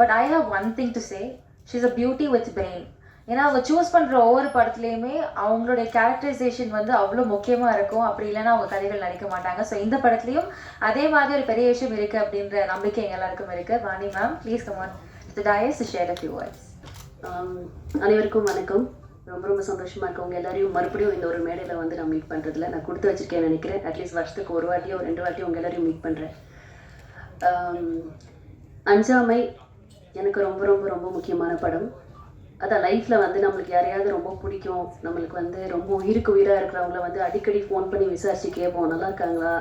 But I have one thing to say she's a beauty with brain ஏன்னா அவங்க choose பண்ணுற ஒவ்வொரு படத்துலையுமே அவங்களுடைய கேரக்டரைசேஷன் வந்து அவ்வளோ முக்கியமாக இருக்கும். அப்படி இல்லைன்னா அவங்க கதைகள் நடிக்க மாட்டாங்க. ஸோ இந்த படத்துலையும் அதே மாதிரி ஒரு பெரிய விஷயம் இருக்குது அப்படின்ற நம்பிக்கை எங்கள் எல்லாருக்கும் இருக்குது Vani ma'am please come on the dais share a few words அனைவருக்கும் வணக்கம். ரொம்ப ரொம்ப சந்தோஷமாக இருக்கு. உங்கள் எல்லாரையும் மறுபடியும் இந்த ஒரு மேடையில் வந்து நான் மீட் பண்ணுறதுல நான் கொடுத்து வச்சுருக்கேன் நினைக்கிறேன். அட்லீஸ்ட் வருஷத்துக்கு ஒரு வாட்டியோ ரெண்டு வாட்டியோ உங்கள் எல்லாரையும் மீட் பண்ணுறேன் um, அஞ்சாமை எனக்கு ரொம்ப ரொம்ப ரொம்ப முக்கியமான படம். அதான் லைஃப்பில் வந்து நம்மளுக்கு யாரையாவது ரொம்ப பிடிக்கும். நம்மளுக்கு வந்து ரொம்ப உயிருக்கு உயிராக இருக்கிறவங்கள வந்து அடிக்கடி ஃபோன் பண்ணி விசாரிச்சு கேட்போம். நல்லா இருக்காங்களா?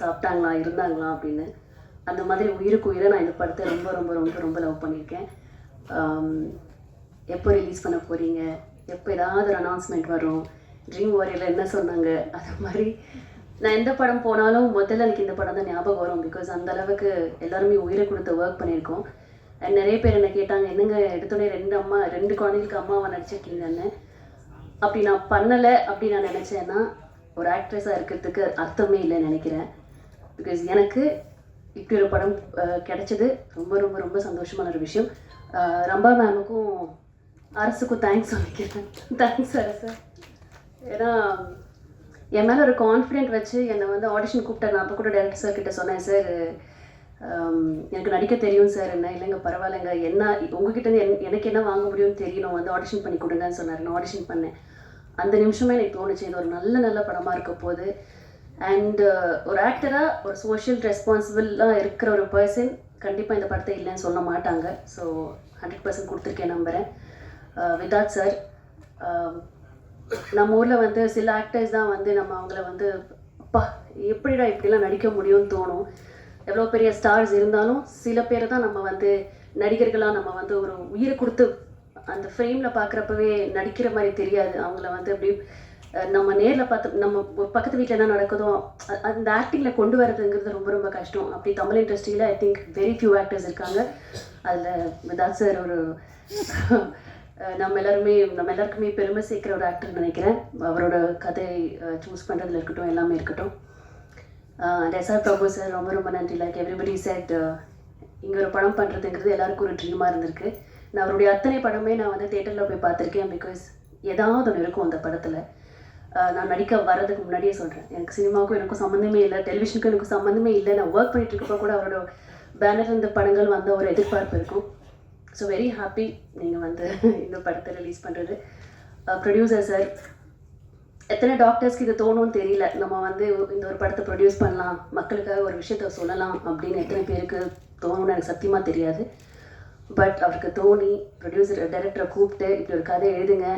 சாப்பிட்டாங்களா? இருந்தாங்களா? அப்படின்னு. அந்த மாதிரி உயிருக்கு உயிரை நான் இந்த படத்தை ரொம்ப ரொம்ப ரொம்ப ரொம்ப லவ் பண்ணியிருக்கேன். எப்போ ரிலீஸ் பண்ண போறீங்க? எப்போ ஏதாவது ஒரு அனௌன்ஸ்மெண்ட் வரும்? ட்ரீம் வாரியரில் என்ன சொன்னாங்க? அது மாதிரி. நான் எந்த படம் போனாலும் முதல்ல எனக்கு இந்த படம் தான் ஞாபகம் வரும் பிகாஸ் அந்த அளவுக்கு எல்லாருமே உயிரை கொடுத்து ஒர்க் பண்ணியிருக்கோம். நிறைய பேர் என்ன கேட்டாங்க என்னங்க எடுத்தோடனே ரெண்டு அம்மா ரெண்டு குழந்தைகளுக்கு அம்மாவை நடிச்சிருக்கீங்கன்னு அப்படி நான் பண்ணலை அப்படி நான் நினச்சேன்னா ஒரு ஆக்ட்ரஸாக இருக்கிறதுக்கு அர்த்தமே இல்லைன்னு நினைக்கிறேன். பிகாஸ் எனக்கு இப்படி ஒரு படம் கிடைச்சது ரொம்ப ரொம்ப ரொம்ப சந்தோஷமான ஒரு விஷயம். ரொம்ப ரம்பா மேமுக்கும் அரசுக்கும் தேங்க்ஸ் சொல்லிக்கிறேன். தேங்க்ஸ் அரசு. ஏன்னா என் மேலே ஒரு கான்ஃபிடென்ட் வச்சு என்னை வந்து ஆடிஷன் கூப்பிட்டேன் நான் அப்போ கூட டேரக்டர் சார் கிட்ட சொன்னேன் சார் எனக்கு நடிக்க தெரியும் சார் என்ன? இல்லைங்க பரவாயில்லைங்க. என்ன உங்ககிட்ட என்- எனக்கு என்ன வாங்க முடியும்னு தெரியணும். வந்து ஆடிஷன் பண்ணி கொடுங்கன்னு சொன்னார். நான் ஆடிஷன் பண்ணேன். அந்த நிமிஷமே எனக்கு தோணுச்சு. இது ஒரு நல்ல நல்ல படமாக இருக்க போது அண்ட் ஒரு ஆக்டராக ஒரு சோஷியல் ரெஸ்பான்சிபிளாக இருக்கிற ஒரு பர்சன் கண்டிப்பாக இந்த படத்தை இல்லைன்னு சொல்ல மாட்டாங்க. ஸோ ஹண்ட்ரட் பர்சன்ட் கொடுத்துருக்கேன் நம்புகிறேன் விதாத் சார் நம்ம ஊரில் வந்து சில ஆக்டர்ஸ் தான் வந்து நம்ம அவங்கள வந்து அப்பா எப்படிடா இப்படிலாம் நடிக்க முடியும்னு தோணும்? எவ்வளோ பெரிய ஸ்டார்ஸ் இருந்தாலும் சில பேரை தான் நம்ம வந்து நடிகர்களாக நம்ம வந்து ஒரு உயிரை கொடுத்து அந்த ஃப்ரேமில் பார்க்குறப்பவே நடிக்கிற மாதிரி தெரியாது. அவங்கள வந்து அப்படி நம்ம நேரில் பார்த்து நம்ம பக்கத்து வீட்டில் என்ன நடக்குதோ அந்த ஆக்டிங்கில் கொண்டு வரதுங்கிறது ரொம்ப ரொம்ப கஷ்டம். அப்படி தமிழ் இண்டஸ்ட்ரியில் I think very few actors இருக்காங்க. அதில் தான் சார் ஒரு நம்ம எல்லாருமே நம்ம எல்லாருக்குமே பெருமை சேர்க்குற ஒரு ஆக்டர் நினைக்கிறேன். அவரோட கதை சூஸ் பண்ணுறதுல இருக்கட்டும் எல்லாமே இருக்கட்டும். எஸ்ஆர் பிரபு சார் ரொம்ப ரொம்ப நன்றி. லைக் எவ்ரிபடி செட் இங்கே ஒரு படம் பண்ணுறதுங்கிறது எல்லாருக்கும் ஒரு ட்ரீமாக இருந்திருக்கு. நான் அவருடைய அத்தனை படமே நான் வந்து தேட்டரில் போய் பார்த்துருக்கேன். பிகாஸ் ஏதாவது ஒன்று இருக்கும் அந்த படத்தில். Uh, நான் நடிக்க வர்றதுக்கு முன்னாடியே சொல்கிறேன் எனக்கு சினிமாவுக்கும் எனக்கும் சம்மந்தமே இல்லை டெலிவிஷனுக்கும் எனக்கு சம்மந்தமே இல்லை. நான் ஒர்க் பண்ணிட்டு இருக்கப்போ கூட அவரோட பேனர் இந்த படங்கள் வந்த ஒரு எதிர்பார்ப்பு இருக்கும். ஸோ வெரி ஹாப்பி நீங்கள் வந்து இந்த படத்தை ரிலீஸ் பண்ணுறது ப்ரொடியூசர் சார் எத்தனை டாக்டர்ஸ்க்கு இது தோணும்னு தெரியல. நம்ம வந்து இந்த ஒரு படத்தை ப்ரொடியூஸ் பண்ணலாம். மக்களுக்காக ஒரு விஷயத்த சொல்லலாம் அப்படின்னு எத்தனை பேருக்கு தோணும்னு எனக்கு சத்தியமாக தெரியாது. பட் அவருக்கு தோணி ப்ரொடியூசர் டைரக்டரை கூப்பிட்டு இப்படி ஒரு கதை எழுதுங்க.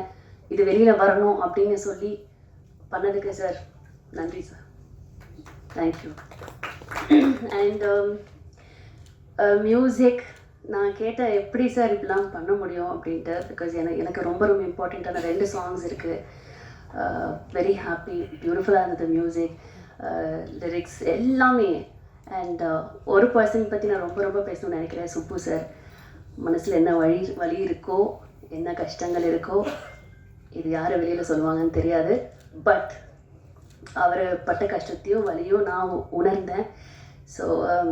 இது வெளியில் வரணும் அப்படின்னு சொல்லி பண்ணதுக்கு சார் நன்றி சார் தேங்க்யூ அண்ட் மியூசிக் நான் கேட்ட எப்படி சார் இப்படிலாம் பண்ண முடியும் அப்படின்ட்டு பிகாஸ் எனக்கு எனக்கு ரொம்ப ரொம்ப இம்பார்ட்டண்ட்டான ரெண்டு சாங்ஸ் இருக்குது வெரி ஹாப்பி பியூட்டிஃபுல்லாக இருந்தது மியூசிக் லிரிக்ஸ் எல்லாமே. அண்ட் uh, ஒரு பர்சன் பற்றி நான் ரொம்ப ரொம்ப பேசணும்னு நினைக்கிறேன் சுப்பு சார் மனசில் என்ன வழி வலி இருக்கோ என்ன கஷ்டங்கள் இருக்கோ இது யார் வெளியில் சொல்லுவாங்கன்னு தெரியாது. பட் அவர் பட்ட கஷ்டத்தையும் வலியும் நான் உணர்ந்தேன். ஸோ um,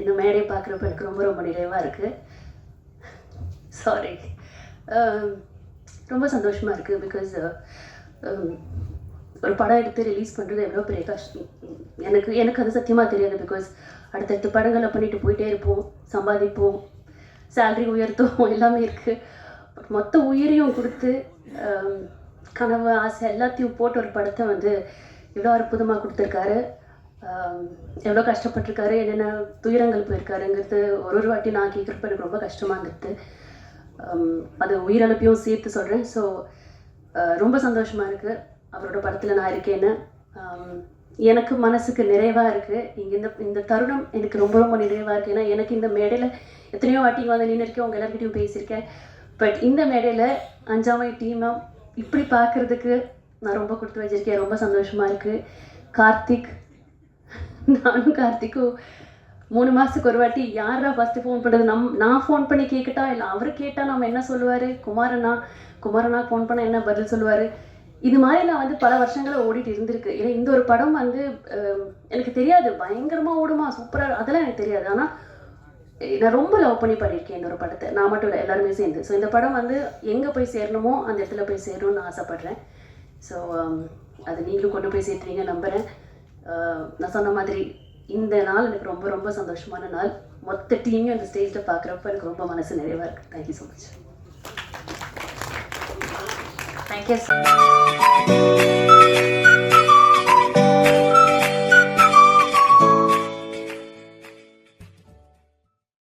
இந்த மேடையை பார்க்குறப்ப எனக்கு ரொம்ப ரொம்ப நிறைவாக இருக்குது சாரி um, ரொம்ப சந்தோஷமாக இருக்குது பிகாஸ் ஒரு படம் எடுத்து ரிலீஸ் பண்ணுறது எவ்வளோ பெரிய கஷ்டம். எனக்கு எனக்கு அது சத்தியமாக தெரியாது பிகாஸ் அடுத்தடுத்த படங்களை பண்ணிட்டு போயிட்டே இருப்போம் சம்பாதிப்போம் சேல்ரி உயர்த்தும் எல்லாமே இருக்குது பட் மொத்த உயிரையும் கொடுத்து கனவு ஆசை எல்லாத்தையும் போட்டு ஒரு படத்தை வந்து எவ்வளோ அற்புதமாக கொடுத்துருக்காரு. எவ்வளோ கஷ்டப்பட்டிருக்காரு என்னென்ன துயரங்கள் போயிருக்காருங்கிறது ஒரு ஒரு வாட்டி நான் கேட்குறப்ப எனக்கு ரொம்ப கஷ்டமாக இருந்தது அது உயிரிழப்பையும் சேர்த்து சொல்கிறேன் ஸோ ரொம்ப சந்தோஷமாக இருக்குது அவரோட படத்தில் நான் இருக்கேன்னு. எனக்கு மனசுக்கு நிறைவாக இருக்குது இங்கே இந்த இந்த தருணம் எனக்கு ரொம்ப ரொம்ப நிறைவாக இருக்குது ஏன்னா எனக்கு இந்த மேடையில் எத்தனையோ வாட்டி வந்து நின்று இருக்கேன் உங்கள் எல்லாருக்கிட்டையும் பேசியிருக்கேன். பட் இந்த மேடையில் அஞ்சாமை டீமாக இப்படி பார்க்குறதுக்கு நான் ரொம்ப கொடுத்து வச்சிருக்கேன். ரொம்ப சந்தோஷமாக இருக்குது கார்த்திக் நானும் கார்த்திக்கும் மூணு மாதத்துக்கு ஒரு வாட்டி யாரா ஃபஸ்ட்டு ஃபோன் பண்ணுறது நம் நான் ஃபோன் பண்ணி கேட்கட்டா இல்லை அவர் கேட்டால் நம்ம என்ன சொல்லுவார்? குமாரண்ணா குமாரண்ணா ஃபோன் பண்ணால் என்ன பதில் சொல்லுவார்? இது மாதிரி நான் வந்து பல வருஷங்களை ஓடிட்டு இருந்திருக்கு. ஏன்னா இந்த ஒரு படம் வந்து எனக்கு தெரியாது. பயங்கரமாக ஓடுமா? சூப்பராக அதெல்லாம் எனக்கு தெரியாது. ஆனால் நான் ரொம்ப லவ் பண்ணி பண்ணியிருக்கேன் இந்த ஒரு படத்தை. நான் மட்டும் இல்லை எல்லாருமே சேர்ந்து. ஸோ இந்த படம் வந்து எங்கே போய் சேரணுமோ அந்த இடத்துல போய் சேரணும்னு ஆசைப்பட்றேன். ஸோ அது நீங்களும் கொண்டு போய் சேர்த்துறீங்க நம்புகிறேன் நான் சொன்ன மாதிரி இந்த நாள் எனக்கு ரொம்ப ரொம்ப சந்தோஷமான நாள். மொத்த டீமையும் அந்த ஸ்டேஜில் பார்க்குறப்ப எனக்கு ரொம்ப மனசு நிறைவாக இருக்குது தேங்க்யூ ஸோ மச் தேங்க்யூ